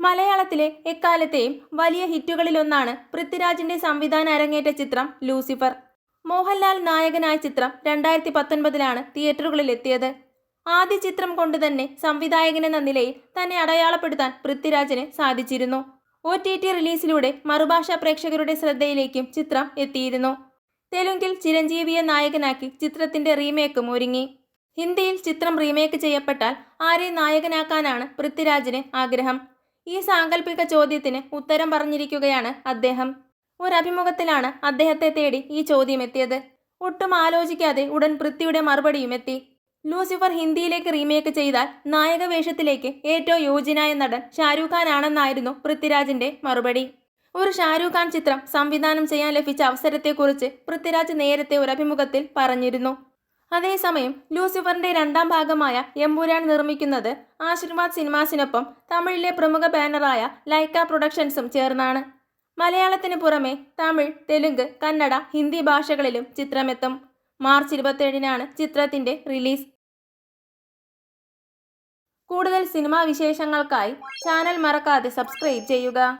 മലയാളത്തിലെ എക്കാലത്തെയും വലിയ ഹിറ്റുകളിലൊന്നാണ് പൃഥ്വിരാജിന്റെ സംവിധാന അരങ്ങേറ്റ ചിത്രം ലൂസിഫർ. മോഹൻലാൽ നായകനായ ചിത്രം രണ്ടായിരത്തി പത്തൊൻപതിലാണ് തിയേറ്ററുകളിൽ എത്തിയത് ആദ്യ ചിത്രം കൊണ്ട് തന്നെ സംവിധായകനെന്ന നിലയിൽ തന്നെ അടയാളപ്പെടുത്താൻ പൃഥ്വിരാജിന് സാധിച്ചിരുന്നു. ഒ ടി ടി റിലീസിലൂടെ മറുഭാഷാ പ്രേക്ഷകരുടെ ശ്രദ്ധയിലേക്കും ചിത്രം എത്തിയിരുന്നു. തെലുങ്കിൽ ചിരഞ്ജീവിയെ നായകനാക്കി ചിത്രത്തിന്റെ റീമേക്കും ഒരുങ്ങി. ഹിന്ദിയിൽ ചിത്രം റീമേക്ക് ചെയ്യപ്പെട്ടാൽ ആരെ നായകനാക്കാനാണ് പൃഥ്വിരാജിന് ആഗ്രഹം? ഈ സാങ്കല്പിക ചോദ്യത്തിന് ഉത്തരം പറഞ്ഞിരിക്കുകയാണ് അദ്ദേഹം. ഒരഭിമുഖത്തിലാണ് അദ്ദേഹത്തെ തേടി ഈ ചോദ്യം എത്തിയത്. ഒട്ടും ആലോചിക്കാതെ ഉടൻ പൃഥ്വിയുടെ മറുപടിയും എത്തി. ലൂസിഫർ ഹിന്ദിയിലേക്ക് റീമേക്ക് ചെയ്താൽ നായക വേഷത്തിലേക്ക് ഏറ്റവും യോജിനായ നടൻ ഷാരൂഖ് ഖാൻ ആണെന്നായിരുന്നു പൃഥ്വിരാജിന്റെ മറുപടി. ഒരു ഷാരൂഖ് ഖാൻ ചിത്രം സംവിധാനം ചെയ്യാൻ ലഭിച്ച അവസരത്തെക്കുറിച്ച് പൃഥ്വിരാജ് നേരത്തെ ഒരു അഭിമുഖത്തിൽ പറഞ്ഞിരുന്നു. അതേസമയം ലൂസിഫറിന്റെ രണ്ടാം ഭാഗമായ എമ്പുരാൻ നിർമ്മിക്കുന്നത് ആശീർവാദ് സിനിമാസിനൊപ്പം തമിഴിലെ പ്രമുഖ ബാനറായ ലൈക്ക പ്രൊഡക്ഷൻസും ചേർന്നാണ്. മലയാളത്തിന് പുറമെ തമിഴ് തെലുങ്ക് കന്നഡ ഹിന്ദി ഭാഷകളിലും ചിത്രമെത്തും. മാർച്ച് ഇരുപത്തേഴിനാണ് ചിത്രത്തിന്റെ റിലീസ്. കൂടുതൽ സിനിമാ വിശേഷങ്ങൾക്കായി ചാനൽ മറക്കാതെ സബ്സ്ക്രൈബ് ചെയ്യുക.